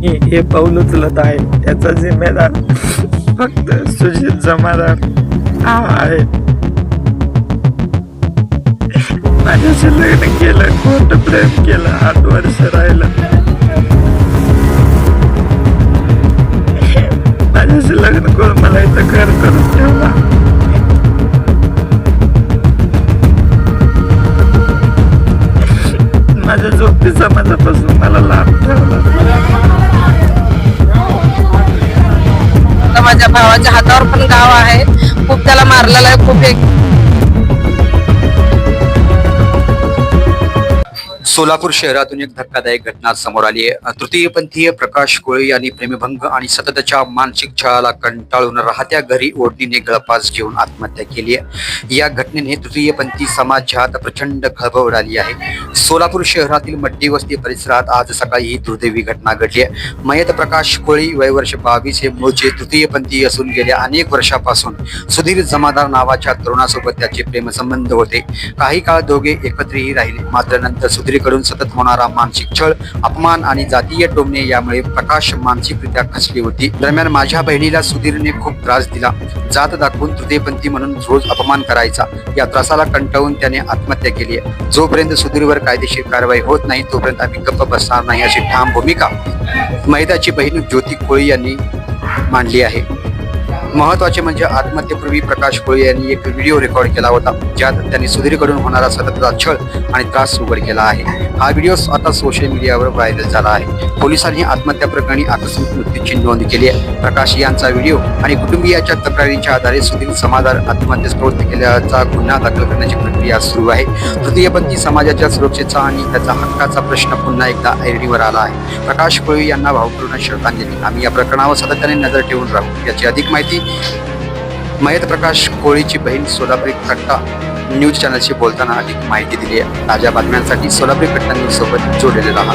मी हे पाऊल उचलत आहे. याचा जिम्मेदार फक्त सुजित जमादार हा आहे. माझ्याशी लग्न केलं खोट प्रेम केलं आठ वर्ष राहिलं. माझ्याशी लग्न करून मला इथं घर करून ठेवला. माझ्या झोपडी समाजापासून मला लाभ ठेवला. माझ्या भावाच्या हातावर पण गाव आहे. खूप त्याला मारलेला आहे. खूप एक सोलापूर शहरातून एक धक्कादायक घटना समोर आली आहे. तृतीयपंथीय प्रकाश कोळी यांनी प्रेमभंग आणि सततच्या मानसिक छळाला कंटाळून राहत्या घरी ओढणीने गळपास घेऊन आत्महत्या केली आहे. या घटनेने तृतीयपंथी समाजात प्रचंड खळबळ उडाली आहे. सोलापूर शहरातील मड्डी वस्ती परिसरात आज सकाळी ही दुर्दैवी घटना घडली आहे. मयत प्रकाश कोळी वय वर्ष बावीस हे मूळचे तृतीयपंथी असून गेल्या अनेक वर्षापासून सुधीर जमादार नावाच्या तरुणासोबत त्याचे प्रेमसंबंध होते. काही काळ दोघे एकत्रही राहिले. मात्र नंतर सुधीरकडून सतत होणारा मानसिक छळ अपमान आणि जातीय टोमणे यामुळे प्रकाश मानसिकरित्या खचली होती. दरम्यान माझ्या बहिणीला सुधीरने खूप त्रास दिला. जात दाखवून तृतीयपंथी म्हणून रोज अपमान करायचा. या त्रासाला कंटाळून त्याने आत्महत्या केली आहे. जोपर्यंत सुधीरवर कायदेशीर कारवाई होत नाही तोपर्यंत आम्ही गप्प बसणार नाही अशी ठाम भूमिका महिताची बहीण ज्योती कोळी यांनी मांडली आहे. महत्त्वाचे म्हणजे आत्महत्येपूर्वी प्रकाश कोळी यांनी एक व्हिडिओ रेकॉर्ड केला होता ज्यात त्यांनी सुधीरकडून होणारा सततचा छळ आणि त्रास उघड केला आहे. हा व्हिडिओ आता सोशल मीडियावर व्हायरल झाला आहे. पोलिसांनी आत्महत्या प्रकरणी आकस्मिक मृत्यूची नोंद केली आहे. प्रकाश यांचा व्हिडिओ आणि कुटुंबियाच्या तक्रारीच्या आधारे सुधीर समाधान आत्महत्येस प्रवृत्त केल्याचा गुन्हा दाखल करण्याची प्रक्रिया सुरू आहे. तृतीयपंथी समाजाच्या सुरक्षेचा आणि त्याचा हक्काचा प्रश्न पुन्हा एकदा ऐरणीवर आला आहे. प्रकाश कोळी यांना भावपूर्ण श्रद्धांजली आम्ही या प्रकरणावर सातत्याने नजर ठेवून राहू. याची अधिक माहिती मयत प्रकाश कोळीची बहीण सोलापुरी कट्टा न्यूज चॅनलशी बोलताना अधिक माहिती दिली आहे. ताज्या बातम्यांसाठी सोलापुरी कट्टा न्यूज सोबत जोडलेले राहा.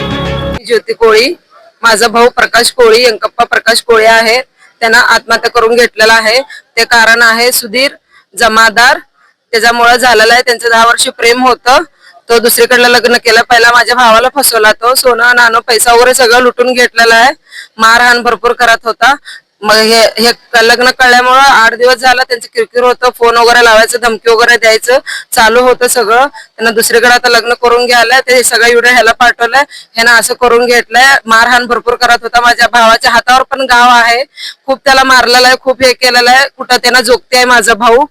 ज्योती कोळी. माझा भाऊ प्रकाश कोळी अंकप्पा प्रकाश कोळी आहे. त्यांना आत्महत्या करून घेतलेला आहे. ते कारण आहे सुधीर जमादार. त्याच्यामुळे झालेलं आहे. त्यांचं दहा वर्ष प्रेम होतं. तो दुसरीकडलं लग्न केलं. पहिला माझ्या भावाला फसवला तो. सोनं नाणं पैसा वगैरे सगळं लुटून घेतलेलं आहे. मारहाण भरपूर करत होता. मग हे हे लग्न कळल्यामुळं आठ दिवस झाला त्यांचं किरकिर होतं फोन वगैरे लावायचं धमकी वगैरे द्यायचं चालू होतं सगळं. त्यांना दुसरीकडे आता लग्न करून घ्यायला ते सगळं व्हिडिओ ह्याला पाठवलंय. ह्यानं असं करून घेतलंय. मारहाण भरपूर करत होता. माझ्या भावाच्या हातावर पण गाव आहे. खूप त्याला मारलेलं आहे खूप हे केलेलं आहे. कुठं त्यांना जोगते आहे माझा भाऊ.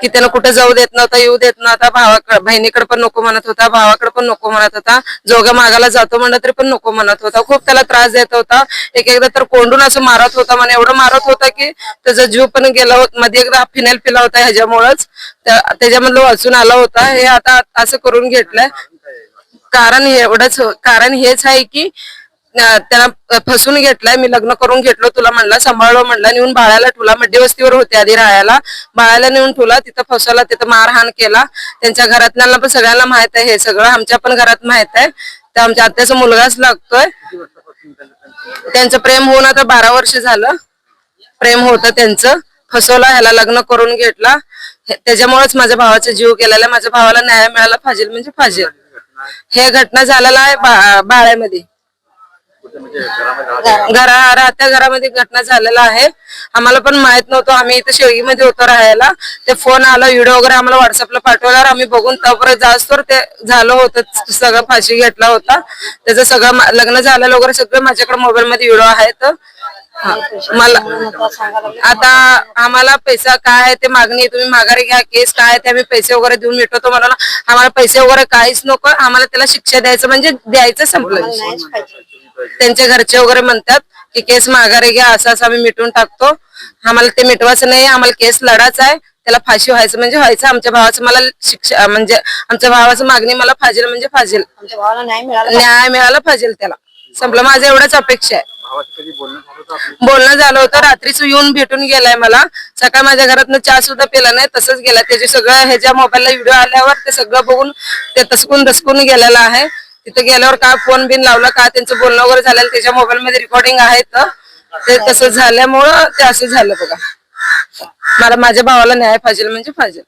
की त्याला कुठं जाऊ देत नव्हता येऊ देत नव्हता भावाकडे बहिणीकडे पण नको म्हणत होता भावाकडे पण नको म्हणत होता जोगा मागाला जातो म्हणलं तरी पण नको म्हणत होता. खूप त्याला त्रास देत होता. एक एकदा तर कोंडून असं मारत होता मला एवढं मारत होता की त्याचा जीव पण गेला होता. मध्ये एकदा फिनाईल पिला होता ह्याच्यामुळेच. त्याच्यामधलं वाचून आला होता. हे आता असं करून घेतलंय. कारण एवढंच कारण हेच आहे की त्यांना फसून घेतलाय. मी लग्न करून घेतलो तुला म्हणला सांभाळलो म्हणला नेऊन बाळाला ठेवला. मड्डी वस्तीवर होते आधी राहायला. बाळाला नेऊन ठेवला तिथं फसवला तिथं मारहाण केला. त्यांच्या घरातल्याला पण सगळ्यांना माहीत आहे हे सगळं आमच्या पण घरात माहीत आहे. तर आमच्या आत्याचा मुलगाच लागतोय. त्यांचं प्रेम होऊन आता बारा वर्ष झालं. प्रेम होतं त्यांचं. फसवला ह्याला लग्न करून घेतला. त्याच्यामुळेच माझ्या भावाचा जीव गेलेला आहे. माझ्या भावाला न्याय मिळाला फाजील म्हणजे फाजील हे घटना झालेला आहे बा- बाळ्यामध्ये. घरा राहत्या घरामध्ये घटना झालेला आहे. आम्हाला पण माहीत नव्हतं आम्ही इथे शेळगीमध्ये होतो राहायला. ते फोन आला व्हिडिओ वगैरे आम्हाला व्हॉट्सअपला पाठवल्यावर आम्ही बघून तोपर्यंत जास्तवर ते झालं होतं सगळं फाशी घेतला होता. त्याचं सगळं लग्न झालेलं वगैरे सगळं माझ्याकडे मोबाईल मध्ये व्हिडिओ आहेत. हा. मला आता आम्हाला पैसा काय आहे ते मागणी तुम्ही माघारी घ्या. केस काय आहे ते आम्ही पैसे वगैरे देऊन मिटवतो मला आम्हाला पैसे वगैरे काहीच नको आम्हाला त्याला शिक्षा द्यायचं म्हणजे द्यायचं संपलं. त्यांच्या घरचे वगैरे म्हणतात की केस माघारी घ्या असं असं आम्ही मिटवून टाकतो. आम्हाला ते मिटवायचं नाही आम्हाला केस लढायचा आहे त्याला फाशी व्हायचं म्हणजे व्हायचं आमच्या भावाचं मला शिक्षा म्हणजे आमच्या भावाचं मागणी मला फाजील म्हणजे फाजील. आमच्या भावाला न्याय मिळाला न्याय मिळाला फाजील त्याला. संपलं माझं एवढंच अपेक्षा आहे. बोलणं झालं होतं रात्रीच येऊन भेटून गेलाय मला. सकाळ माझ्या घरात चहा सुद्धा पिला नाही तसंच गेला. त्याचे सगळं ह्याच्या मोबाईलला व्हिडिओ आल्यावर ते सगळं बघून ते तसकून दसकून गेलेलं आहे. तिथे गेल्यावर काय फोन बिन लावला काय त्यांचं बोलणं वगैरे झालं त्याच्या मोबाईल मध्ये रेकॉर्डिंग आहे तर ते तसं झाल्यामुळं ते असं झालं बघा. मला माझ्या भावाला न्याय पाहिजे म्हणजे पाहिजे